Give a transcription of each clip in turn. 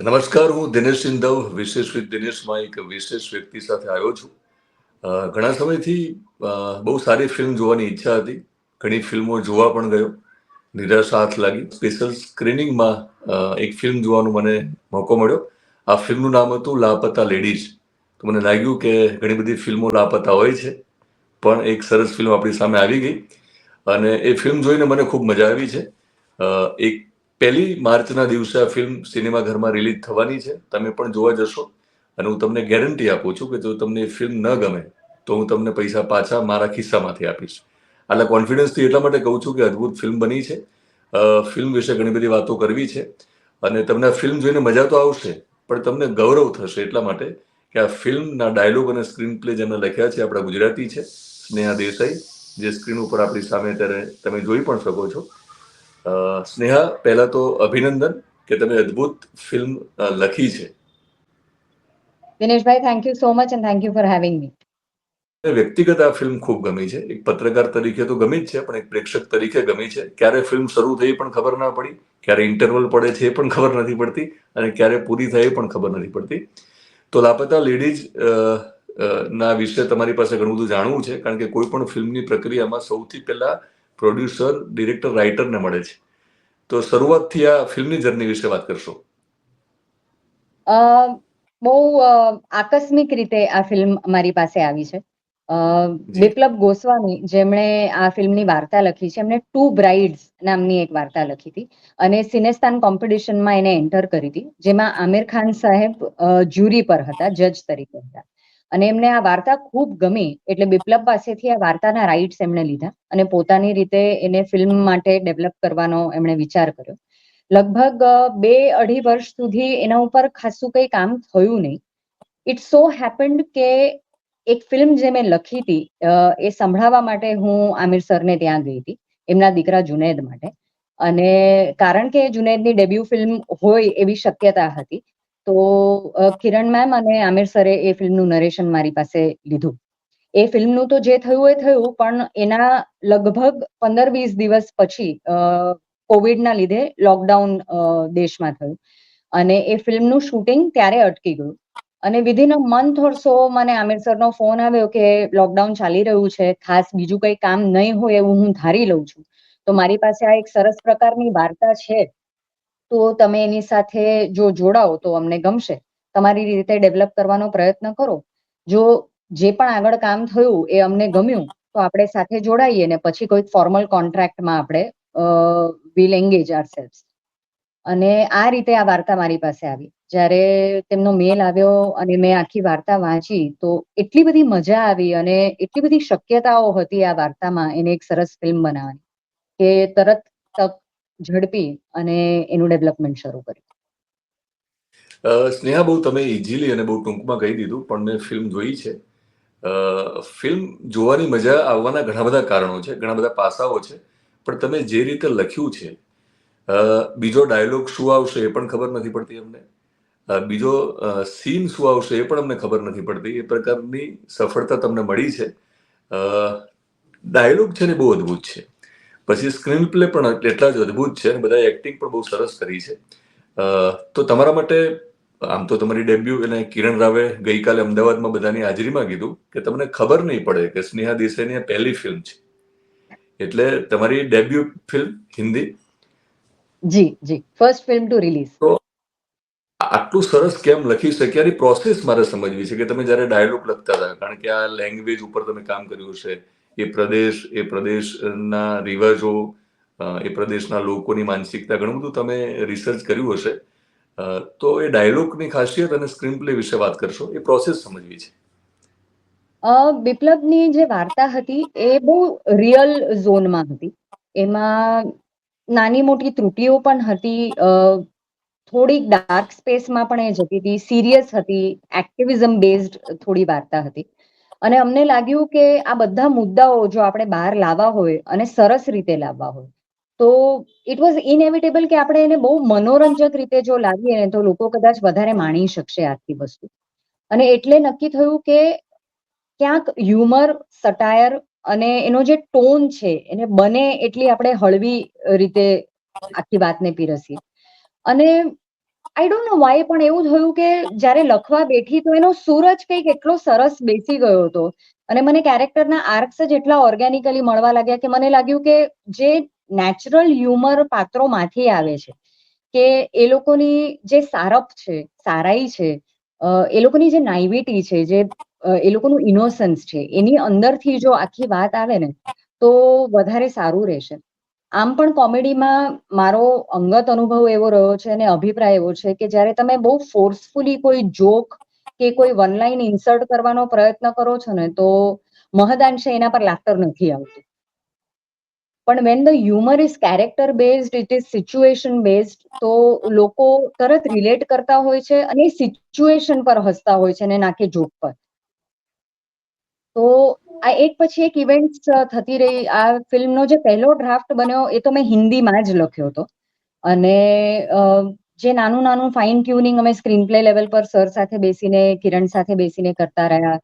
નમસ્કાર, હું દિનેશ સિંધવ, વિશેષ વિથ દિનેશમાં એક વિશેષ વ્યક્તિ સાથે આવ્યો છું. ઘણા સમયથી બહુ સારી ફિલ્મ જોવાની ઈચ્છા હતી. ઘણી ફિલ્મો જોવા પણ ગયો. નિરાશા હાથ લાગી. સ્પેશિયલ સ્ક્રીનિંગમાં એક ફિલ્મ જોવાનો મને મોકો મળ્યો. આ ફિલ્મનું નામ હતું લાપતા લેડીઝ. તો મને લાગ્યું કે ઘણી બધી ફિલ્મો લાપતા હોય છે, પણ એક સરસ ફિલ્મ આપણી સામે આવી ગઈ. અને એ ફિલ્મ જોઈને મને ખૂબ મજા આવી છે. એક પહેલી માર્ચના દિવસે આ ફિલ્મ સિનેમાઘરમાં રિલીઝ થવાની છે. તમે પણ જોવા જશો. અને હું તમને ગેરંટી આપું છું કે જો તમને ફિલ્મ ન ગમે, તો હું તમને પૈસા પાછા મારા ખિસ્સામાંથી આપીશ. એટલે કોન્ફિડન્સથી એટલા માટે કહું છું કે અદ્ભુત ફિલ્મ બની છે. ફિલ્મ વિશે ઘણી બધી વાતો કરવી છે. અને તમને ફિલ્મ જોઈને મજા તો આવશે, પણ તમને ગૌરવ થશે એટલા માટે કે આ ફિલ્મના ડાયલોગ અને સ્ક્રીન પ્લે જેમને લખ્યા છે, આપણા ગુજરાતી છે. સ્નેહા દેસાઈ, જે સ્ક્રીન ઉપર આપણી સામે અત્યારે તમે જોઈ પણ શકો છો. સ્નેહા પહેલા તો અભિનંદન કે તમે અદ્ભુત ફિલ્મ લખી છે. Dineshbhai thank you so much and thank you for having me વ્યક્તિગત આ ફિલ્મ ખૂબ ગમી છે. એક પત્રકાર તરીકે તો ગમી જ છે પણ એક પ્રેક્ષક તરીકે ગમી છે. ક્યારે ફિલ્મ શરૂ થઈ પણ ખબર ના પડી. ક્યારે ઇન્ટરવલ પડે છે એ પણ ખબર નથી પડતી. અને ક્યારે પૂરી થઈ એ પણ ખબર નથી પડતી. તો લાપતા લેડીઝ ના વિશે તમારી પાસે ઘણું બધું જાણવું છે. કારણ કે કોઈ પણ ફિલ્મની પ્રક્રિયામાં સૌથી પહેલા પ્રોડ્યુસર ડિરેક્ટર રાઇટરને મળે છે. તો શરૂઆતથી આ ફિલ્મની જર્ની વિશે વાત કરશો. અ, બહુ આકસ્મિક રીતે આ ફિલ્મ મારી પાસે આવી છે. બિપ્લબ ગોસ્વામી જેમણે આ ફિલ્મની વાર્તા લખી છે એમણે ટુ બ્રાઇડ્સ નામની એક વાર્તા લખી હતી. અને સિનેસ્તાન કોમ્પિટિશનમાં એને એન્ટર કરી હતી જેમાં આમિર ખાન સાહેબ જ્યુરી પર હતા જજ તરીકે હતા. અને એમને આ વાર્તા ખૂબ ગમી એટલે બિપ્લબ પાસેથી આ વાર્તાના રાઇટ્સ એમણે લીધા અને પોતાની રીતે એને ફિલ્મ માટે ડેવલપ કરવાનો એમણે વિચાર કર્યો. લગભગ બે અઢી વર્ષ સુધી એના ઉપર ખાસું કંઈ કામ થયું નહીં. ઇટ સો હેપન્ડ કે એક ફિલ્મ જે મેં લખી હતી એ સંભળાવવા માટે હું આમિર સરને ત્યાં ગઈ હતી, એમના દીકરા જુનેદ માટે. અને કારણ કે જુનેદની ડેબ્યુ ફિલ્મ હોય એવી શક્યતા હતી તો કિરણ મેમ અને આમિર સરે એ ફિલ્મનું નરેશન મારી પાસે લીધું. એ ફિલ્મનું તો જે થયું એ થયું, પણ એના લગભગ પંદર વીસ દિવસ પછી કોવિડના લીધે લોકડાઉન દેશમાં થયું. અને એ ફિલ્મનું શૂટિંગ ત્યારે અટકી ગયું. અને વિધિન અ મંથ ઓર સો મને આમિર સરનો ફોન આવ્યો કે લોકડાઉન ચાલી રહ્યું છે, ખાસ બીજું કંઈ કામ નહીં હોય એવું હું ધારી લઉં છું. તો મારી પાસે આ એક સરસ પ્રકારની વાર્તા છે. તો તમે એની સાથે જો જોડાઓ તો અમને ગમશે. તમારી રીતે ડેવલપ કરવાનો પ્રયત્ન કરો. જો જે પણ આગળ કામ થયું એ અમને ગમ્યું, તો આપણે સાથે જોડાઈએ ને પછી કોઈક ફોર્મલ કોન્ટ્રાક્ટમાં આપણે વિલ એન્ગેજ આર સેલ્ફ અને આ રીતે આ વાર્તા મારી પાસે આવી. જ્યારે તેમનો મેલ આવ્યો અને મેં આખી વાર્તા વાંચી, તો એટલી બધી મજા આવી અને એટલી બધી શક્યતાઓ હતી આ વાર્તામાં એને એક સરસ ફિલ્મ બનાવવાની. કે તરત તક ઝડપી અને એનું ડેવલપમેન્ટ શરૂ કર્યું. સ્નેહા, બહુ તમે ઇઝીલી અને બહુ ટૂંકમાં કહી દીધું, પણ મેં ફિલ્મ જોઈ છે. ફિલ્મ જોવાની મજા આવવાના ઘણા બધા કારણો છે, ઘણા બધા પાસાઓ છે, પણ તમે જે રીતે લખ્યું છે બીજો ડાયલોગ શું આવશે એ પણ ખબર નથી પડતી અમને. બીજો સીન શું આવશે એ પણ અમને ખબર નથી પડતી. એ પ્રકારની સફળતા તમને મળી છે. ડાયલોગ છે ને બહુ અદ્ભુત છે. પછી સ્ક્રીન પ્લે પણ એટલા જ અદ્ભુત છે અને બધા એક્ટિંગ પણ બહુ સરસ કરી છે. તો તમારા માટે આમ તો તમારી ડેબ્યુ અને કિરણ રાવે ગઈકાલે અમદાવાદમાં બધાની હાજરીમાં કીધું કે તમને ખબર નહીં પડે કે સ્નેહા દેસાઈની પહેલી ફિલ્મ છે. એટલે તમારી ડેબ્યુ ફિલ્મ હિન્દી? જી જી. ફર્સ્ટ ફિલ્મ ટુ રિલીઝ તો આટલું સરસ કેમ લખી શક્યાની પ્રોસેસ મારે સમજવી છે કે તમે જ્યારે ડાયલોગ લખતા હતા કારણ કે આ લેંગ્વેજ ઉપર તમે કામ કર્યું છે એ પ્રદેશ, એ પ્રદેશના રિવાજો એ પ્રદેશના લોકોની માનસિકતા, ઘણું બધું તમે રિસર્ચ કર્યું હશે. તો એ ડાયલોગની ખાસિયત અને સ્ક્રીન પ્લે વિશે વાત કરશો. એ પ્રોસેસ સમજવી છે. બિપ્લબની જે વાર્તા હતી એ બહુ રિયલ ઝોનમાં હતી. એમાં નાની મોટી ત્રુટીઓ પણ હતી. થોડીક ડાર્ક સ્પેસમાં પણ એ જતી હતી. સિરિયસ હતી. એક્ટિવિઝમ બેઝડ થોડી વાર્તા હતી. અને અમને લાગ્યું કે આ બધા મુદ્દાઓ જો આપણે બહાર લાવવા હોય અને સરસ રીતે લાવવા હોય, તો ઇટ વોઝ ઇનએવિટેબલ કે આપણે એને બહુ મનોરંજક રીતે જો લાવીએ ને તો લોકો કદાચ વધારે માણી શકશે આખી વસ્તુ. અને એટલે નક્કી થયું કે ક્યાંક હ્યુમર સટાયર અને એનો જે ટોન છે, એને બને એટલી આપણે હળવી રીતે આખી વાતને પીરસીએ. અને આઈ ડોન્ટ નો વાય પણ એવું થયું કે જ્યારે લખવા બેઠી તો એનો સૂરજ કંઈક એટલો સરસ બેસી ગયો હતો. અને મને કેરેક્ટરના આર્ક્સ જ એટલા ઓર્ગેનિકલી મળવા લાગ્યા કે મને લાગ્યું કે જે નેચરલ હ્યુમર પાત્રોમાંથી આવે છે, કે એ લોકોની જે સારપ છે, સારાઈ છે એ લોકોની જે નાઇવિટી છે, જે એ લોકોનું ઇનોસન્સ છે, એની અંદરથી જો આખી વાત આવે ને, તો વધારે સારું રહેશે. આમ પણ કોમેડીમાં મારો અંગત અનુભવ એવો રહ્યો છે અને અભિપ્રાય એવો છે કે જ્યારે તમે બહુ ફોર્સફુલી કોઈ જોક કે કોઈ વન લાઈન ઇન્સર્ટ કરવાનો પ્રયત્ન કરો છો ને, તો મહદાંશે એના પર લાફ્ટર નથી આવતું. પણ when the humour is character based it is situation based તો લોકો તરત રિલેટ કરતા હોય છે અને સિચ્યુએશન પર હસતા હોય છે અને નાખે જોક પર. તો આ એક પછી એક ઇવેન્ટ્સ થતી રહી. આ ફિલ્મનો જે પહેલો ડ્રાફ્ટ બન્યો એ તો મેં હિન્દીમાં જ લખ્યો હતો. અને જે નાનું નાનું ફાઇન ટ્યુનિંગ અમે સ્ક્રીન પ્લે લેવલ પર સર સાથે બેસીને, કિરણ સાથે બેસીને કરતા રહ્યા.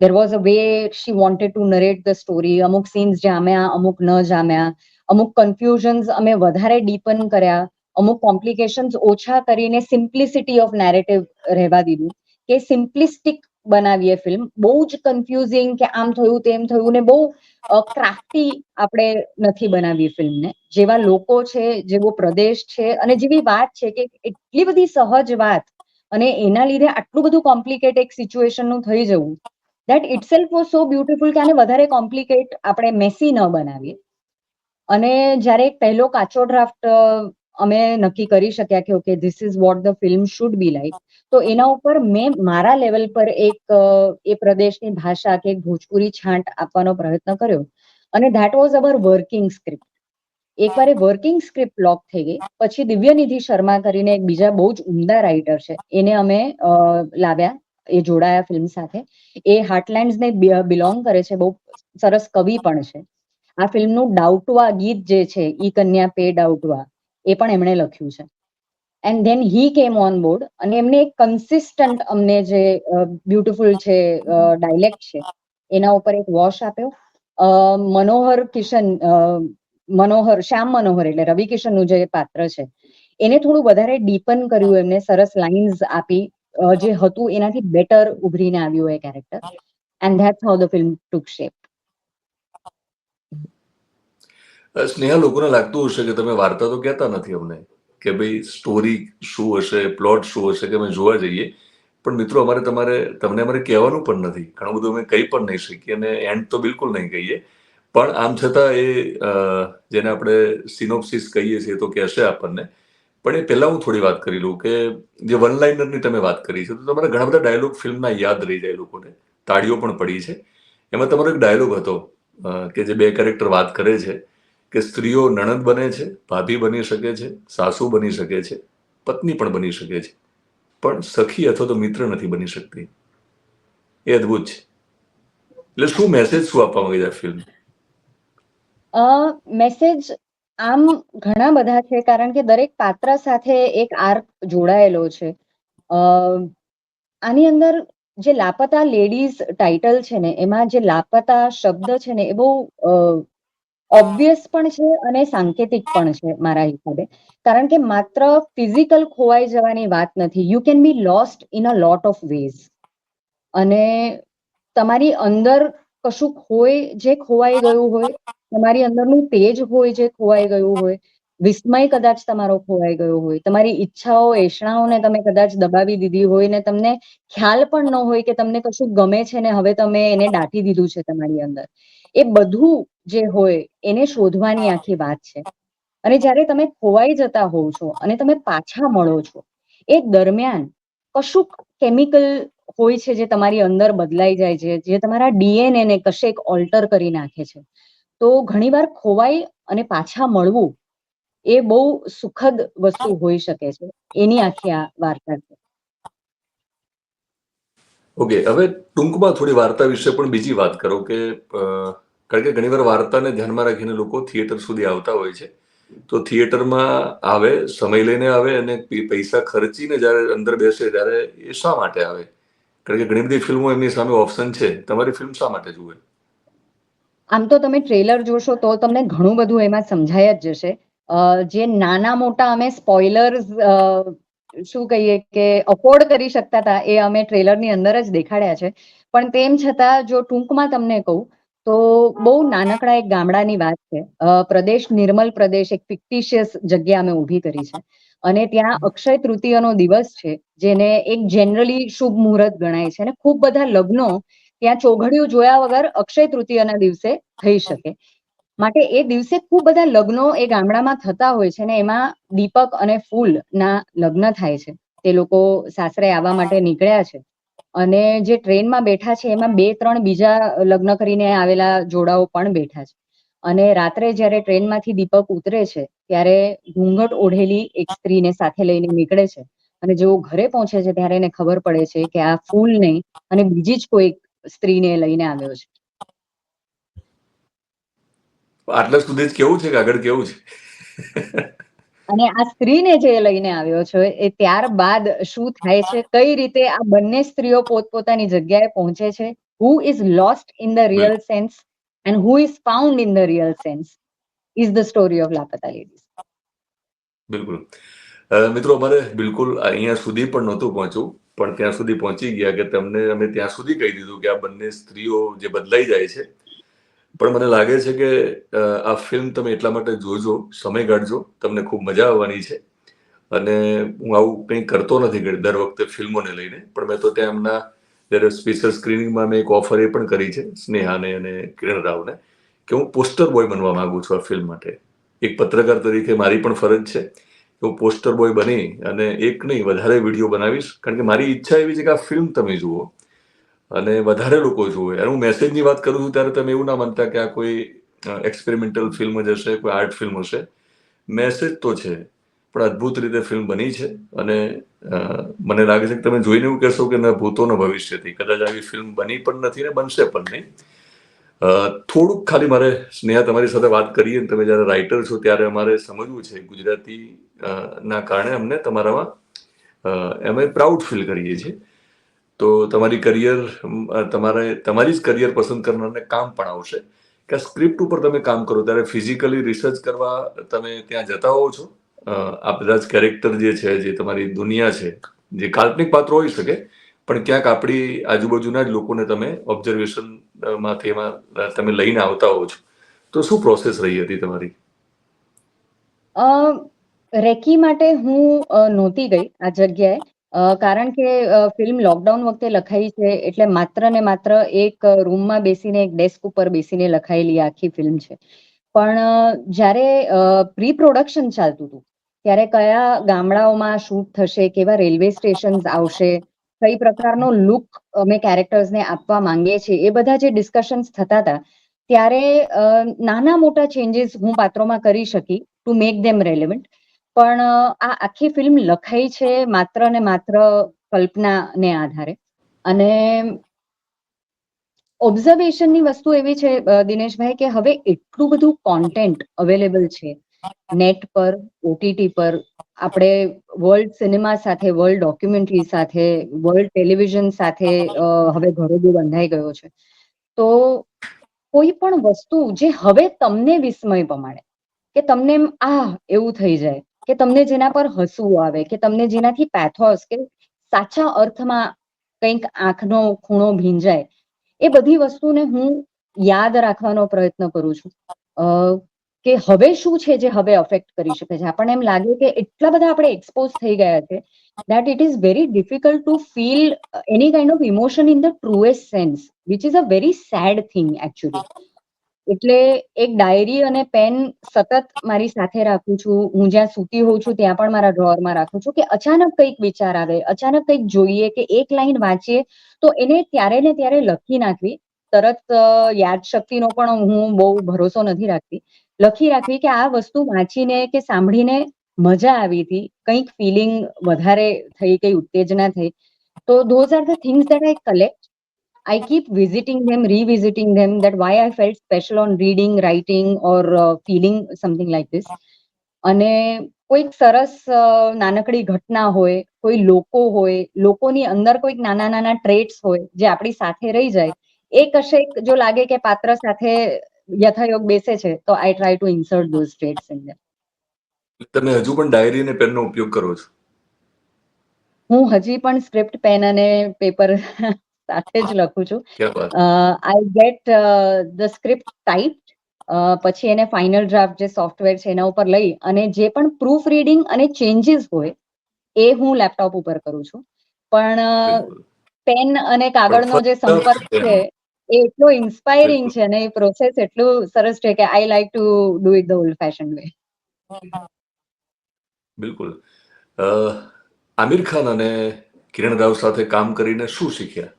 There was a way she wanted to narrate the story અમુક સીન્સ જામ્યા, અમુક ન જામ્યા. અમુક કન્ફ્યુઝન્સ અમે વધારે ડીપન કર્યા. અમુક કોમ્પ્લિકેશન્સ ઓછા કરીને સિમ્પ્લિસિટી ઓફ નેરેટિવ રહેવા દીધું. કે સિમ્પ્લિસ્ટિક બનાવીએ ફિલ્મ બહુ જ કન્ફ્યુઝિંગ કે આમ થયું, તેમ થયું ને બહુ ક્રાફ્ટી આપણે નથી બનાવી ફિલ્મને જેવા લોકો છે, જેવો પ્રદેશ છે અને જેવી વાત છે કે એટલી બધી સહજ વાત અને એના લીધે આટલું બધું કોમ્પ્લિકેટ એક સિચ્યુએશનનું થઈ જવું. That itself was so beautiful કે આને વધારે કોમ્પ્લિકેટ આપણે મેસી ન બનાવીએ. અને જ્યારે પહેલો કાચો ડ્રાફ્ટ અમે નક્કી કરી શક્યા કે okay this is what the film should be like તો એના ઉપર મેં મારા લેવલ પર એક એ પ્રદેશની ભાષા કે ભોજપુરી છાંટ આપવાનો પ્રયત્ન કર્યો. અને that was our working script એકવાર એ વર્કિંગ સ્ક્રિપ્ટ લોક થઈ ગઈ. પછી દિવ્યનિધિ શર્મા કરીને એક બીજા બહુ જ ઉમદા રાઇટર છે. એને અમે લાવ્યા, એ જોડાયા ફિલ્મ સાથે. એ હાર્ટલેન્ડ્સ ને બિલોંગ કરે છે. બહુ સરસ કવિ પણ છે. આ ફિલ્મનું ડાઉટવા ગીત જે છે, ઈ કન્યા પે ડાઉટવા એ પણ એમણે લખ્યું છે. એન્ડ ધેન હી કેમ ઓન બોર્ડ અને એમને એક કન્સિસ્ટન્ટ અમને જે બ્યુટીફુલ છે ડાયલેક્ટ છે, એના ઉપર એક વોશ આપ્યો. મનોહર કિશન મનોહર, શ્યામ મનોહર એટલે રવિ કિશનનું જે પાત્ર છે, એને થોડું વધારે ડીપન કર્યું, એમને સરસ લાઇન્સ આપી જે હતું એનાથી બેટર ઉભરીને આવ્યું એ character and that's how the film took shape uh, Sneha લોકોને લાગતું હશે કે તમે વાર્તા તો કહેતા નથી અમને કે ભાઈ સ્ટોરી શું હશે પ્લોટ શું હશે કે અમે જોવા જઈએ. પણ મિત્રો, અમારે તમારે, તમને અમારે કહેવાનું પણ નથી. ઘણું બધું અમે કહી પણ નહીં શકીએ અને એન્ડ તો બિલકુલ નહીં કહીએ. પણ આમ છતાં એ જેને આપણે સિનોપ્સિસ કહીએ છીએ તો કહેશે આપણને. પણ એ પહેલાં હું થોડી વાત કરી લઉં કે જે વન લાઇનરની તમે વાત કરી છે, તો તમારા ઘણા બધા ડાયલોગ ફિલ્મના યાદ રહી જાય લોકોને. તાળીઓ પણ પડી છે. એમાં તમારો એક ડાયલોગ હતો કે જે બે કેરેક્ટર વાત કરે છે. કે સ્ત્રીઓ નણંદ બને છે, ભાભી બની શકે છે, સાસુ બની શકે છે, પત્ની પણ બની શકે છે. પણ સખી અથવા તો મિત્ર નથી બની શકતી. એ અદ્ભુત છે. એટલે શું મેસેજ શું આપવા માંગે છે ફિલ્મ મેસેજ આમ ઘણા બધા છે, કારણ કે દરેક પાત્ર સાથે એક આર્ક જોડાયેલો છે. આની અંદર જે લાપતા લેડીઝ ટાઇટલ છે ને, એમાં જે લાપતા શબ્દ છે ને, એ બહુ ઓબ્વિયસ પણ છે અને સાંકેતિક પણ છે મારા હિસાબે. કારણ કે માત્ર ફિઝિકલ ખોવાઈ જવાની વાત નથી. You can be lost in a lot of ways અને તમારી અંદર કશુંક હોય જે ખોવાઈ ગયું હોય, તમારી અંદરનું તેજ હોય જે ખોવાઈ ગયું હોય, વિસ્મય કદાચ તમારો ખોવાઈ ગયો હોય, તમારી ઈચ્છાઓ એષણાઓને તમે કદાચ દબાવી દીધી હોય ને તમને ખ્યાલ પણ ન હોય કે તમને કશું ગમે છે ને હવે તમે એને દાટી દીધું છે તમારી અંદર. એ બધું જે હોય એને શોધવાની આખી વાત છે. અને જ્યારે તમે ખોવાઈ જતા હોવ છો અને તમે પાછા મળો છો, એ દરમિયાન કશુંક કેમિકલ હોય છે જે તમારી અંદર બદલાઈ જાય છે, જે તમારા ડીએનએ ને કશેક ઓલ્ટર કરી નાખે છે. તો ઘણીવાર ખોવાઈ અને પાછા મળવું એ બહુ સુખદ વસ્તુ હોઈ શકે છે. એની આખી આ વાર્તા છે. ઓકે હવે ટૂંકમાં થોડી વાર્તા વિશે પણ બીજી વાત કરો કે કારણ કે ઘણીવાર વાર્તાને ધ્યાનમાં રાખીને લોકો થિયેટર સુધી આવતા હોય છે. તો થિયેટરમાં આવે, સમય લઈને આવે અને પૈસા ખર્ચીને જ્યારે અંદર બેસે ત્યારે એ શા માટે આવે? કારણ કે ઘણી બધી ફિલ્મો એમની સામે ઓપ્શન છે. તમારી ફિલ્મ શા માટે જુએ? આમ તો તમે ટ્રેલર જોશો તો તમને ઘણું બધું એમાં સમજાય જ જશે. જે નાના મોટા અમે સ્પોઇલર્સ શું કહીએ કે અફોર્ડ કરી શકતા હતા એ અમે ટ્રેલરની અંદર જ દેખાડ્યા છે. પણ તેમ છતાં જો ટૂંકમાં તમને કહું તો બહુ નાનકડા એક ગામડાની વાત છે. પ્રદેશ નિર્મલ પ્રદેશ એક ફિક્ટિશિયસ જગ્યા અમે ઊભી કરી છે. અને ત્યાં અક્ષય તૃતીયનો દિવસ છે, જેને એક જનરલી શુભ મુહૂર્ત ગણાય છે. અને ખૂબ બધા લગ્નો ત્યાં ચોઘડિયું જોયા વગર અક્ષય તૃતીયના દિવસે થઈ શકે. માટે એ દિવસે ખૂબ બધા લગ્નો એ ગામડામાં થતા હોય છે ને એમાં દીપક અને ફૂલના લગ્ન થાય છે. તે લોકો સાસરે આવવા માટે નીકળ્યા છે. અને જે ટ્રેનમાં બેઠા છે, એમાં બે, ત્રણ બીજા લગ્ન કરીને આવેલા જોડાઓ પણ બેઠા છે. અને રાત્રે જ્યારે ટ્રેનમાંથી દીપક ઉતરે છે, ત્યારે ઘૂંઘટ ઓઢેલી એક સ્ત્રીને સાથે લઈને નીકળે છે. અને જેવો ઘરે પહોંચે છે, ત્યારે એને ખબર પડે છે કે આ ફૂલ નહીં, અને બીજી જ કોઈ સ્ત્રીને લઈને આવ્યો છે. આટલા સુધી કેવું છે કે આગળ કેવું છે? અને આ સ્ત્રીને જે લઈને આવ્યો છો એ ત્યારબાદ શું થાય છે? કઈ રીતે આ બંને સ્ત્રીઓ પોતપોતાની જગ્યાએ પહોંચે છે? Who is lost in the real sense and who is found in the real sense is the story of Laapataa Ladies બિલકુલ. મિત્રો અમારે બિલકુલ અહીંયા સુધી પણ નહોતું પહોંચવું પણ ત્યાં સુધી પહોંચી ગયા કે તમને અમે ત્યાં સુધી કહી દીધું કે આ બંને સ્ત્રીઓ જે બદલાઈ જાય છે પણ મને લાગે છે કે આ ફિલ્મ તમે એટલા માટે જોજો, સમય કાઢજો, તમને ખૂબ મજા આવવાની છે. અને હું આવું કંઈ કરતો નથી દર વખતે ફિલ્મોને લઈને, પણ મેં તો ત્યાં એમના જ્યારે સ્પેશિયલ સ્ક્રીનિંગમાં મેં એક ઓફર એ પણ કરી છે, સ્નેહાને અને કિરણ રાવને, કે હું પોસ્ટર બોય બનવા માંગુ છું આ ફિલ્મ માટે. એક પત્રકાર તરીકે મારી પણ ફરજ છે કે હું પોસ્ટર બોય બની અને એક નહીં, વધારે વીડિયો બનાવીશ. કારણ કે મારી ઈચ્છા એવી છે કે આ ફિલ્મ તમે જુઓ. અને વધારે લોકો અને હું મેસેજની વાત કરું છું, ત્યારે તમે એવું ના માનતા કે આ કોઈ એક્સપેરિમેન્ટલ ફિલ્મ જ હશે, કોઈ આર્ટ ફિલ્મ હશે. મેસેજ તો છે, પણ અદ્ભુત રીતે ફિલ્મ બની છે. અને મને લાગે છે કે તમે જોઈને એવું કહેશો કે ના, ભૂતોના ભવિષ્યથી. કદાચ આવી ફિલ્મ બની પણ નથી ને બનશે પણ નહીં. થોડુંક ખાલી મારે સ્નેહા તમારી સાથે વાત કરીએ તમે જ્યારે રાઇટર છો ત્યારે અમારે સમજવું છે ગુજરાતી ના કારણે અમને તમારામાં અમે પ્રાઉડ ફીલ કરીએ છીએ. તો તમારી કરિયર તમારે, તમારી જ કરિયર પસંદ કરનારને કામ પણ આવશે. કે સ્ક્રિપ્ટ ઉપર તમે કામ કરો, ત્યારે ફિઝિકલી રિસર્ચ કરવા તમે ત્યાં જતા હોવ છો. આ બધા જ કેરેક્ટર જે છે, જે તમારી દુનિયા છે, જે કાલ્પનિક પાત્રો હોઈ શકે, પણ ક્યાંક આપણી આજુબાજુના જ લોકોને તમે ઓબ્ઝર્વેશનમાંથી એમાં તમે લઈને આવતા હોવ છો. તો શું પ્રોસેસ રહી હતી તમારી? રેકી માટે હું નહોતી ગઈ આ જગ્યાએ. કારણ કે ફિલ્મ લોકડાઉન વખતે લખાઈ છે, એટલે માત્ર ને માત્ર એક રૂમમાં બેસીને, એક ડેસ્ક ઉપર બેસીને લખાયેલી આખી ફિલ્મ છે. પણ જ્યારે પ્રી પ્રોડક્શન ચાલતું હતું, ત્યારે કયા ગામડાઓમાં શૂટ થશે, કેવા રેલવે સ્ટેશન આવશે, કઈ પ્રકારનો લુક અમે કેરેક્ટર્સને આપવા માંગીએ છીએ, એ બધા જે ડિસ્કશન્સ થતા હતા, ત્યારે નાના મોટા ચેન્જીસ હું પાત્રોમાં કરી શકી ટુ મેક ધેમ રેલેવન્ટ પણ આ આખી ફિલ્મ લખાઈ છે માત્ર ને માત્ર કલ્પનાને આધારે. અને ઓબ્ઝર્વેશનની વસ્તુ એવી છે દિનેશભાઈ, કે હવે એટલું બધું કોન્ટેન્ટ અવેલેબલ છે. નેટ પર ઓટીટી પર, આપણે વર્લ્ડ સિનેમા સાથે વર્લ્ડ ડોક્યુમેન્ટરી સાથે વર્લ્ડ ટેલિવિઝન સાથે હવે હવે ઘરોબો બંધાઈ ગયો છે. તો કોઈ પણ વસ્તુ જે હવે તમને વિસ્મય પમાડે, કે તમને એમ આ એવું થઈ જાય. કે તમને જેના પર હસવું આવે કે તમને જેનાથી પેથોસ કે સાચા અર્થમાં કંઈક આંખનો ખૂણો ભીંજાય એ બધી વસ્તુને હું યાદ રાખવાનો પ્રયત્ન કરું છું. અ, કે હવે શું છે જે હવે અફેક્ટ કરી શકે છે? આપણને એમ લાગે કે એટલા બધા આપણે એક્સપોઝ થઈ ગયા છે that it is very difficult to feel any any kind of emotion in the truest sense which is a very sad thing actually. એટલે એક ડાયરી અને પેન સતત મારી સાથે રાખું છું. હું જ્યાં સૂતી હોઉં છું, ત્યાં પણ મારા ડ્રોઅરમાં રાખું છું કે અચાનક કંઈક વિચાર આવે, અચાનક કંઈક જોઈએ કે એક લાઈન વાંચીએ, તો એને ત્યારે ને ત્યારે લખી નાખવી. તરત યાદશક્તિનો પણ હું બહુ ભરોસો નથી રાખતી. લખી રાખવી કે આ વસ્તુ વાંચીને કે સાંભળીને મજા આવી હતી. કંઈક ફિલિંગ વધારે થઈ, કઈ ઉત્તેજના થઈ. તો those are the things that I collect I keep visiting them, revisiting them, that why I felt special on reading, writing, or uh, feeling something like this. અને કોઈક સરસ નાનકડી ઘટના હોય કોઈ લોકો હોય લોકોની અંદર કોઈક નાના નાના ટ્રેટ્સ હોય જે આપણી સાથે રહી જાય એ કશેક જો લાગે કે પાત્ર સાથે યથાયોગ બેસે છે તો I try to insert those traits in them તમે હજુ પણ ડાયરી અને પેનનો ઉપયોગ કરો છો હું હજી પણ સ્ક્રિપ્ટ પેન અને પેપર સાથે જ લખું છું. I get the script type પછી એને ફાઇનલ ડ્રાફ્ટ જે સોફ્ટવેર છે એના ઉપર લઈ અને જે પણ પ્રૂફ રીડિંગ અને ચેન્જીસ હોય એ હું લેપટોપ ઉપર કરું છું. પણ પેન અને કાગળનો જે સંપર્ક છે એ એટલો ઇન્સ્પાયરિંગ છે અને એ પ્રોસેસ એટલું સરસ છે કે I like to do it the old fashion way બિલકુલ આમિર ખાન અને કિરણ રાવ સાથે કામ કરીને શું શીખ્યા?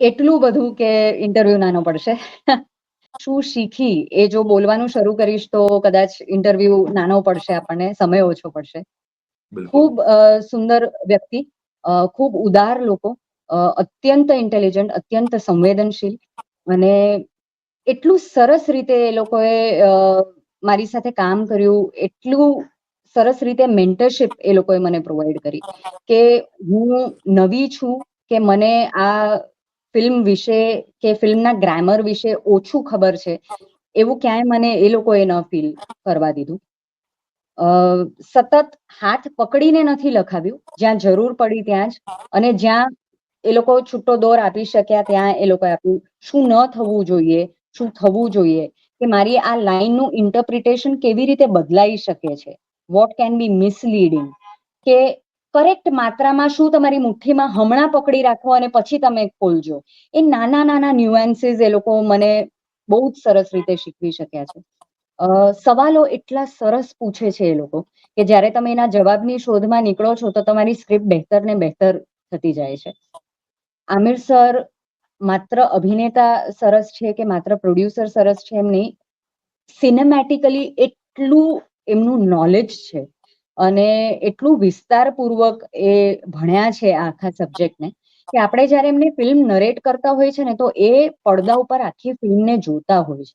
એટલું બધું કે ઇન્ટરવ્યુ નાનો પડશે. શું શીખી? એ જો બોલવાનું શરૂ કરીશ તો કદાચ ઇન્ટરવ્યુ નાનો પડશે આપણને સમય ઓછો પડશે. ખૂબ સુંદર વ્યક્તિ ખૂબ ઉદાર લોકો અત્યંત ઇન્ટેલિજન્ટ અત્યંત સંવેદનશીલ અને એટલું સરસ રીતે એ લોકોએ મારી સાથે કામ કર્યું એટલું સરસ રીતે મેન્ટરશિપ એ લોકોએ મને પ્રોવાઈડ કરી કે હું નવી છું કે મને આ ફિલ્મ વિશે કે ફિલ્મના ગ્રામર વિશે ઓછું ખબર છે, એવું ક્યાંય મને એ લોકોએ ન ફીલ કરવા દીધું. સતત હાથ પકડીને નથી લખાવ્યું, જ્યાં જરૂર પડી ત્યાં જ, અને જ્યાં એ લોકો છૂટો દોર આપી શક્યા ત્યાં એ લોકોએ આપ્યું, શું ન થવું જોઈએ, શું થવું જોઈએ, કે મારી આ લાઈનનું ઇન્ટરપ્રિટેશન કેવી રીતે બદલાઈ શકે છે? વોટ કેન બી મિસલીડિંગ કે કરેક્ટ માત્રામાં શું તમારી મુઠ્ઠીમાં હમણાં પકડી રાખો અને પછી તમે ખોલજો. એ નાના નાના ન્યુએન્સીસ એ લોકો મને બહુ જ સરસ રીતે શીખવી શક્યા છે. સવાલો એટલા સરસ પૂછે છે એ લોકો કે જ્યારે તમે એના જવાબની શોધમાં નીકળો છો તો તમારી સ્ક્રિપ્ટ બહેતર ને બહેતર થતી જાય છે. આમિર સર માત્ર અભિનેતા સરસ છે કે માત્ર પ્રોડ્યુસર સરસ છે એમ નહીં સિનેમેટિકલી એટલું એમનું નોલેજ છે. અને એટલું વિસ્તારપૂર્વક એ ભણ્યા છે આખા સબ્જેક્ટને કે આપણે જ્યારે એમને ફિલ્મ નરેટ કરતા હોય છે ને, તો એ પડદા ઉપર આખી ફિલ્મને જોતા હોય છે.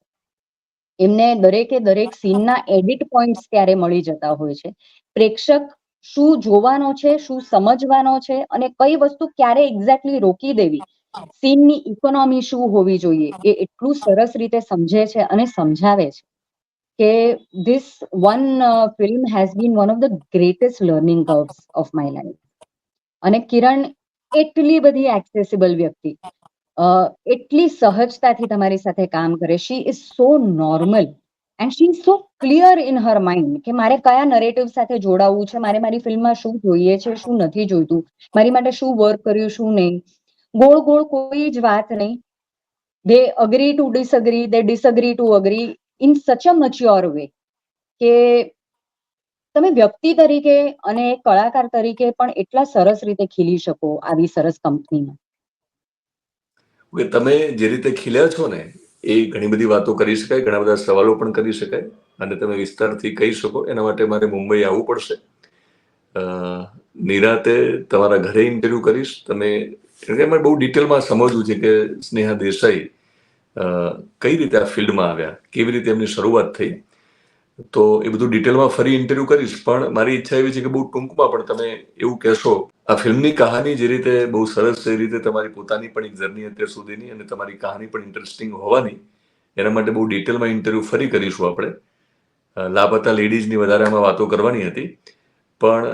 એમને દરેકે દરેક સીનના એડિટ પોઈન્ટ્સ ત્યારે મળી જતા હોય છે? પ્રેક્ષક શું જોવાનો છે, શું સમજવાનો છે, અને કઈ વસ્તુ ક્યારે એક્ઝેક્ટલી રોકી દેવી? સીનની ઇકોનોમી શું હોવી જોઈએ? એ એટલું સરસ રીતે સમજે છે અને સમજાવે છે. કે this one film has been one of the greatest learning curves of my life અને કિરણ એટલી બધી એક્સેસિબલ વ્યક્તિ. એટલી સહજતાથી તમારી સાથે કામ કરે. She is so normal and she is so clear in her mind કે મારે કયા નરેટિવ સાથે જોડાવવું છે? મારે મારી ફિલ્મમાં શું જોઈએ છે? શું નથી જોઈતું? મારી માટે શું વર્ક કર્યું, શું નહીં? ગોળ ગોળ કોઈ જ વાત નહીં. They agree to disagree they disagree to agree in such a mature way કે તમે વ્યક્તિ તરીકે અને કળાકાર તરીકે પણ એટલા સરસ રીતે ખીલી શકો આવી સરસ કંપનીમાં. તમે જે રીતે ખીલ્યા છો ને, એ ઘણી બધી વાતો કરી શકાય, ઘણા બધા સવાલો પણ કરી શકાય, અને તમે વિસ્તારથી કહી શકો, એના માટે મારે મુંબઈ આવવું પડશે. નિરાતે તમારા ઘરે ઇન્ટરવ્યુ કરીશ. તમે બહુ ડિટેલમાં સમજવું છે કે સ્નેહા દેસાઈ કઈ રીતે આ ફિલ્ડમાં આવ્યા? કેવી રીતે એમની શરૂઆત થઈ? તો એ બધું ડિટેલમાં ફરી ઇન્ટરવ્યુ કરીશ, પણ મારી ઈચ્છા એવી છે કે બહુ ટૂંકમાં પણ તમે એવું કહેશો, આ ફિલ્મની કહાની જે રીતે બહુ સરસ એ રીતે તમારી પોતાની પણ એક જર્ની અત્યાર સુધીની અને તમારી કહાની પણ ઇન્ટરેસ્ટિંગ હોવાની, એના માટે બહુ ડિટેલમાં ઇન્ટરવ્યુ ફરી કરીશું આપણે. લાપતા લેડીઝની વધારે આમાં વાતો કરવાની હતી, પણ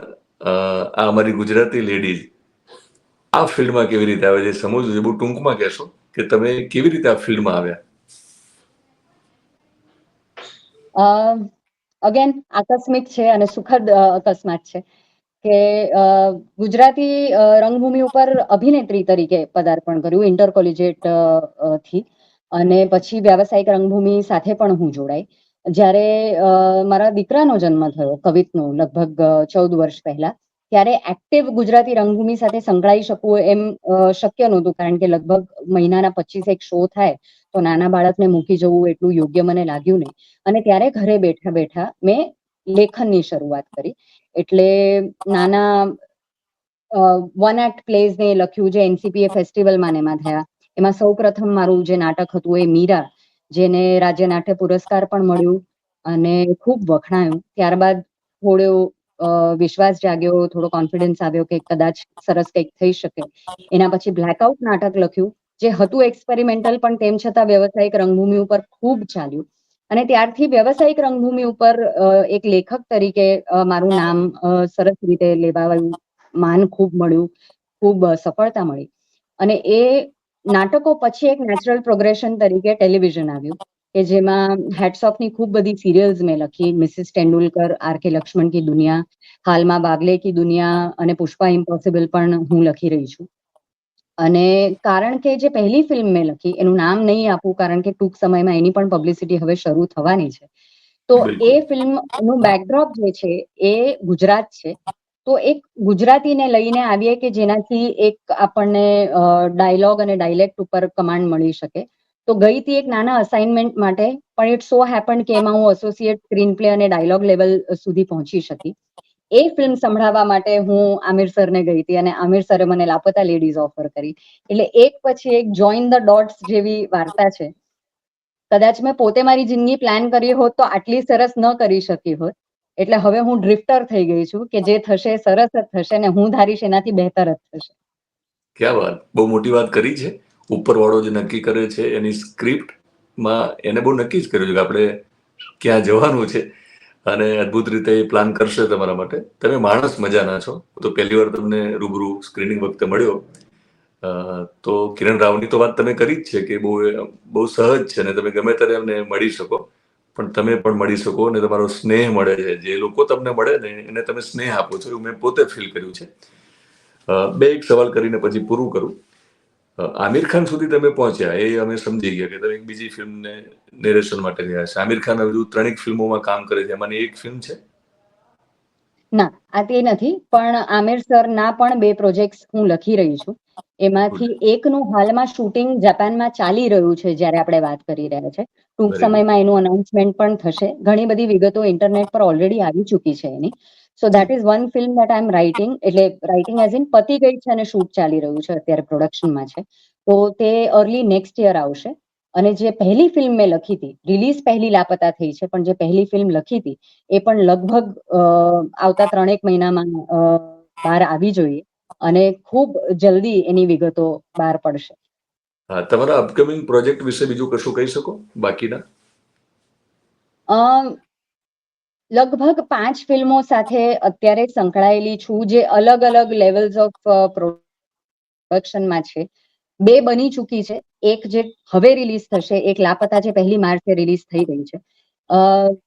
આ અમારી ગુજરાતી લેડીઝ આ ફિલ્ડમાં કેવી રીતે આવે છે સમજવું છે, બહુ ટૂંકમાં કહેશો. કે તમે કેવી રીતે આ ફિલ્ડમાં આવ્યા? અગેન આકસ્મિક છે અને સુખદ અકસ્માત છે કે ગુજરાતી રંગભૂમિ ઉપર અભિનેત્રી તરીકે પદાર્પણ કર્યું ઇન્ટર કોલેજિયેટથી. અને પછી વ્યાવસાયિક રંગભૂમિ સાથે પણ હું જોડાઈ. જ્યારે મારા દીકરાનો જન્મ થયો, કવિતનો, લગભગ ચૌદ વર્ષ પહેલા. ત્યારે એક્ટિવ ગુજરાતી રંગભૂમિ સાથે સંકળાઈ શકવું એમ શક્ય નહોતું. કારણ કે લગભગ મહિનાના પચીસ એક શો થાય, તો નાના બાળકને મૂકી જવું એટલું યોગ્ય મને લાગ્યું નહીં. અને ત્યારે ઘરે બેઠા બેઠા મેં લેખનની શરૂઆત કરી. એટલે નાના વન એક્ટ પ્લેઝ ને લખ્યું, જે એનસીપીએ ફેસ્ટિવલમાં ને એમાં થયા. એમાં સૌ પ્રથમ મારું જે નાટક હતું એ મીરા, જેને રાજ્ય નાટ્ય પુરસ્કાર પણ મળ્યું અને ખૂબ વખણાયું. ત્યારબાદ થોડો વિશ્વાસ જાગ્યો, થોડો કોન્ફિડન્સ આવ્યો કે કદાચ સરસ કંઈક થઈ શકે. એના પછી બ્લેકઆઉટ નાટક લખ્યું, જે હતું એક્સપેરિમેન્ટલ પણ તેમ છતાં વ્યવસાયિક રંગભૂમિ ઉપર ખૂબ ચાલ્યું. અને ત્યારથી વ્યવસાયિક રંગભૂમિ ઉપર એક લેખક તરીકે મારું નામ સરસ રીતે લેવાયું માન ખૂબ મળ્યું, ખૂબ સફળતા મળી. અને એ નાટકો પછી એક નેચરલ પ્રોગ્રેશન તરીકે ટેલિવિઝન આવ્યું. કે જેમાં હેટ્સ ઓફની ખૂબ બધી સિરિયલ્સ મેં લખી. Mrs Tendulkar R K Lakshman કી દુનિયા હાલમાં બાગલે કી દુનિયા અને પુષ્પા ઇમ્પોસિબલ પણ હું લખી રહી છું. અને કારણ કે જે પહેલી ફિલ્મ મેં લખી એનું નામ નહીં આપું કારણ કે ટૂંક સમયમાં એની પણ પબ્લિસિટી હવે શરૂ થવાની છે. તો એ એ ફિલ્મનું બેકડ્રોપ જે છે એ ગુજરાત છે. તો એક ગુજરાતીને લઈને આવીએ કે જેનાથી એક આપણને ડાયલોગ અને ડાયલેક્ટ ઉપર કમાન્ડ મળી શકે. તો ગઈ હતી એક નાના અસાઇનમેન્ટ માટે પણ ઇટ સો હેપન કે એમાં હું એસોસિએટ સ્ક્રીન પ્લે અને ડાયલોગ લેવલ સુધી પહોંચી શકી. એ ફિલ્મ સંભળાવવા માટે હું આમિર સરને ગઈ હતી અને આમિર સરે મને લાપતા લેડીઝ ઓફર કરી. એટલે એક પછી એક જોઈન ધ ડોટ્સ જેવી વાર્તા છે. કદાચ મેં પોતે મારી જિંદગી પ્લાન કરી હોત તો આટલી સરસ ન કરી શકી હોત. એટલે હવે હું ડ્રિફ્ટર થઈ ગઈ છું કે જે થશે સરસ જ થશે ને હું ધારીશ એનાથી બહેતર જ થશે. ક્યાં વાત? બહુ મોટી વાત કરી છે. ઉપરવાળો જે નક્કી કરે છે, એની સ્ક્રિપ્ટમાં એને બહુ નક્કી જ કર્યું છે કે આપણે ક્યાં જવાનું છે. અને અદ્ભુત રીતે એ પ્લાન કરશે તમારા માટે. તમે માણસ મજાના છો. તો પહેલી વાર તમને રૂબરૂ સ્ક્રીનિંગ વખતે મળ્યો. તો કિરણ રાવની તો વાત તમે કરી જ છે કે બહુ બહુ સહજ છે અને તમે ગમે ત્યારે એમને મળી શકો. પણ તમે પણ મળી શકો અને તમારો સ્નેહ મળે છે. જે લોકો તમને મળે ને એને તમે સ્નેહ આપો છો એવું મેં પોતે ફીલ કર્યું છે. બે એક સવાલ કરીને પછી પૂરું કરું. આમિર ખાન સુધી તમે પહોંચ્યા એ અમે સમજી ગયા કે તમે એક બીજી ફિલ્મને નેરેશન માટે ગયા છે. આમિર ખાન હજુ ત્રણેક ફિલ્મોમાં કામ કરે છે. એમાંની એક ફિલ્મ છે? ના આ તે નથી પણ આમિર સર ના પણ બે પ્રોજેક્ટ્સ હું લખી રહી છું. એમાંથી એકનું હાલમાં શૂટિંગ જાપાનમાં ચાલી રહ્યું છે જ્યારે આપણે વાત કરી રહ્યા છે. ટૂંક સમયમાં એનું અનાઉન્સમેન્ટ પણ થશે. ઘણી બધી વિગતો ઇન્ટરનેટ પર ઓલરેડી આવી ચૂકી છે એની. So that is one film that I am writing એટલે રાઇટિંગ એઝ ઇન પતી ગઈ છે અને શૂટ ચાલી રહ્યું છે અત્યારે પ્રોડક્શનમાં છે. તો તે અર્લી નેક્સ્ટ યર આવશે. અને જે પહેલી ફિલ્મ મેં લખી હતી રિલીઝ પહેલી લાપતા થઈ છે પણ જે પહેલી ફિલ્મ લખી હતી એ પણ લગભગ આવતા ત્રણેક મહિનામાં બહાર આવી જોઈએ. અને ખૂબ જલ્દી એની વિગતો બહાર પડશે. હા તમારા અપકમિંગ પ્રોજેક્ટ વિશે બીજું કશું કહી શકો? બાકીના? લગભગ પાંચ ફિલ્મો સાથે અત્યારે સંકળાયેલી છું જે અલગ અલગ લેવલ્સ ઓફ પ્રોડક્શનમાં છે. બે બની ચૂકી છે. એક જે હવે રિલીઝ થશે, એક લાપતા જે પહેલી માર્ચે રિલીઝ થઈ રહી છે.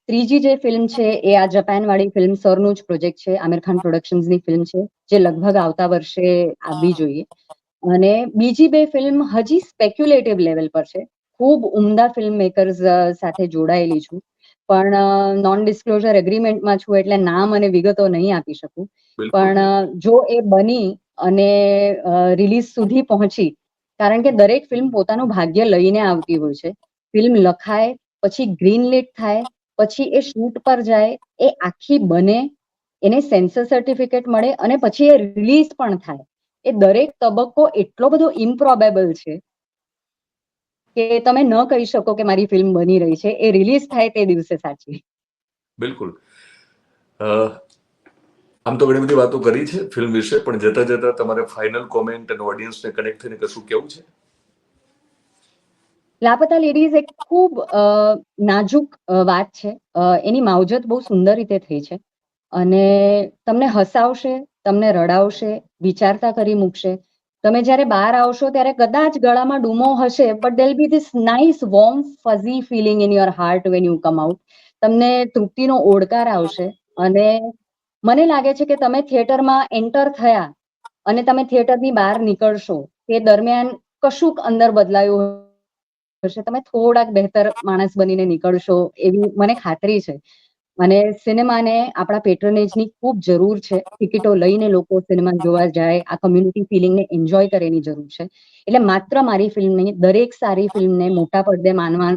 ત્રીજી જે ફિલ્મ છે એ આ જપાન વાળી ફિલ્મ સરનું જ પ્રોજેક્ટ છે આમિર ખાન પ્રોડક્શન્સની ફિલ્મ છે, જે લગભગ આવતા વર્ષે આવવી જોઈએ. અને બીજી બે ફિલ્મ હજી સ્પેક્યુલેટિવ લેવલ પર છે. ખૂબ ઉમદા ફિલ્મ મેકર્સ સાથે જોડાયેલી છું. પણ નોન ડિસ્ક્લોઝર એગ્રીમેન્ટમાં છું એટલે નામ અને વિગતો નહીં આપી શકું. પણ જો એ બની અને રિલીઝ સુધી પહોંચી કારણ કે દરેક ફિલ્મ પોતાનું ભાગ્ય લઈને આવતી હોય છે. ફિલ્મ લખાય પછી ગ્રીન લીટ થાય પછી એ શૂટ પર જાય એ આખી બને એને સેન્સર સર્ટિફિકેટ મળે અને પછી એ રિલીઝ પણ થાય. એ દરેક તબક્કો એટલો બધો ઇમ્પ્રોબેબલ છે કે તમે ન કહી શકો કે મારી ફિલ્મ બની રહી છે એ રિલીઝ થાય તે દિવસે સાચી. બિલકુલ. આમ તો ઘણી બધી વાતો કરી છે ફિલ્મ વિશે પણ જતા જતા તમારે ફાઇનલ કોમેન્ટ અને ઓડિયન્સને કનેક્ટ થઈને કશું કેવું છે? લાપતા લેડીઝ એક ખૂબ નાજુક વાત છે. એની માવજત બહુ સુંદર રીતે થઈ છે. અને તમને હસાવશે તમને રડાવશે વિચારતા કરી મૂકશે તમે જ્યારે બહાર આવશો ત્યારે કદાચ ગળામાં ડૂમો હશે but there'll be this nice warm fuzzy feeling in your heart when you come out તમને તૃપ્તિનો ઓડકાર આવશે અને મને લાગે છે કે તમે થિયેટરમાં એન્ટર થયા અને તમે થિયેટરની બહાર નીકળશો તે દરમિયાન કશુંક અંદર બદલાયું હશે. તમે થોડાક બહેતર માણસ બનીને નીકળશો એવી મને ખાતરી છે. અને સિનેમાને આપણા પેટ્રનેજની ખૂબ જરૂર છે. ટિકિટો લઈને લોકો સિનેમા જોવા જાય, આ કમ્યુનિટી ફિલિંગને એન્જોય કરે એની જરૂર છે. એટલે માત્ર મારી ફિલ્મની દરેક સારી ફિલ્મને મોટા પડદે માનવા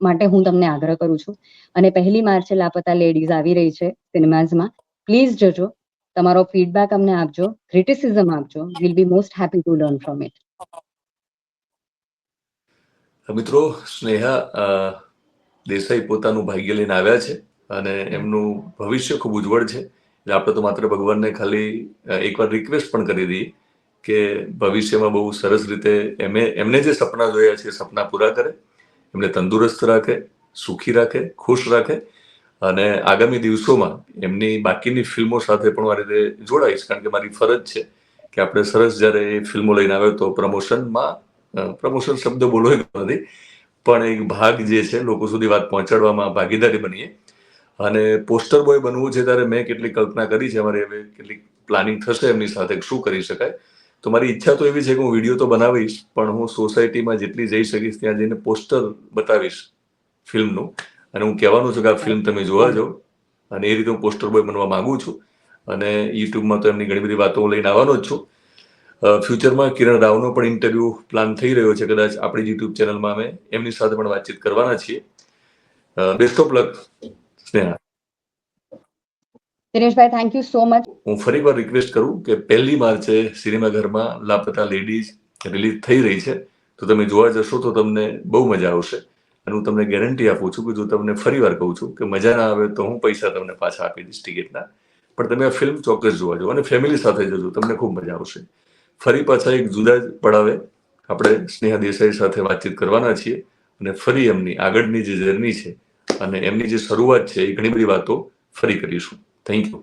માટે હું તમને આગ્રહ કરું છું. અને પહેલી માર્ચે લાપતા લેડીઝ આવી રહી છે સિનેમાઝમાં પ્લીઝ જજો. તમારો ફીડબેક અમને આપજો. ક્રિટિસિઝમ આપજો. Will be most happy to learn from it મિત્રો, સ્નેહા દેસાઈ પોતાનું ભાગ્ય લઈને આવ્યા છે. અને એમનું ભવિષ્ય ખૂબ ઉજ્જવળ છે. એટલે આપણે તો માત્ર ભગવાનને ખાલી એકવાર રિક્વેસ્ટ પણ કરી દઈએ કે ભવિષ્યમાં બહુ સરસ રીતે એમે એમને જે સપના જોયા છે એ સપના પૂરા કરે એમને તંદુરસ્ત રાખે સુખી રાખે ખુશ રાખે અને આગામી દિવસોમાં એમની બાકીની ફિલ્મો સાથે પણ મારી રીતે જોડાઈશ. કારણ કે મારી ફરજ છે કે આપણે સરસ જ્યારે એ ફિલ્મો લઈને આવ્યો તો પ્રમોશનમાં પ્રમોશન શબ્દ બોલો નથી પણ એક ભાગ જે છે લોકો સુધી વાત પહોંચાડવામાં ભાગીદારી બનીએ. અને પોસ્ટર બોય બનવું છે ત્યારે મેં કેટલી કલ્પના કરી છે અમારે હવે કેટલીક પ્લાનિંગ થશે એમની સાથે, શું કરી શકાય? તો મારી ઈચ્છા તો એવી છે કે હું વીડિયો તો બનાવીશ, પણ હું સોસાયટીમાં જેટલી જઈ શકીશ, ત્યાં જઈને પોસ્ટર બતાવીશ ફિલ્મનું. અને હું કહેવાનું છું કે આ ફિલ્મ તમે જોવા જાઓ. અને એ રીતે હું પોસ્ટર બોય બનવા માંગુ છું. અને યુટ્યુબમાં તો એમની ઘણી બધી વાતો હું લઈને આવવાનો જ છું. ફ્યુચરમાં કિરણ રાવનો પણ ઇન્ટરવ્યૂ પ્લાન થઈ રહ્યો છે કદાચ આપણી યુટ્યુબ ચેનલમાં અમે એમની સાથે પણ વાતચીત કરવાના છીએ. Best of luck Sneha Dineshbhai thank you so much હું ફરીવાર રિક્વેસ્ટ કરું કે પહેલી માર્ચે સિનેમાઘરમાં લાપતા લેડીઝ રિલીઝ થઈ રહી છે. તો તમે જોવા જશો તો તમને બહુ મજા આવશે. અને હું તમને ગેરંટી આપું છું કે જો તમને ફરી વાર કહું છું કે મજા ના આવે તો હું પૈસા તમને પાછા આપી દઈશ ટિકિટના પણ તમે આ ફિલ્મ ચોક્કસ જોવા જાઓ અને ફેમિલી સાથે જજો તમને ખૂબ મજા આવશે. ફરી પાછા એક જુદા જ પડાવે. આપણે સ્નેહા દેસાઈ સાથે વાતચીત કરવાના છીએ અને ફરી એમની આગળની જે જર્ની છે અને એમની જે શરૂઆત છે એ ઘણી બધી વાતો ફરી કરીશું. Thank you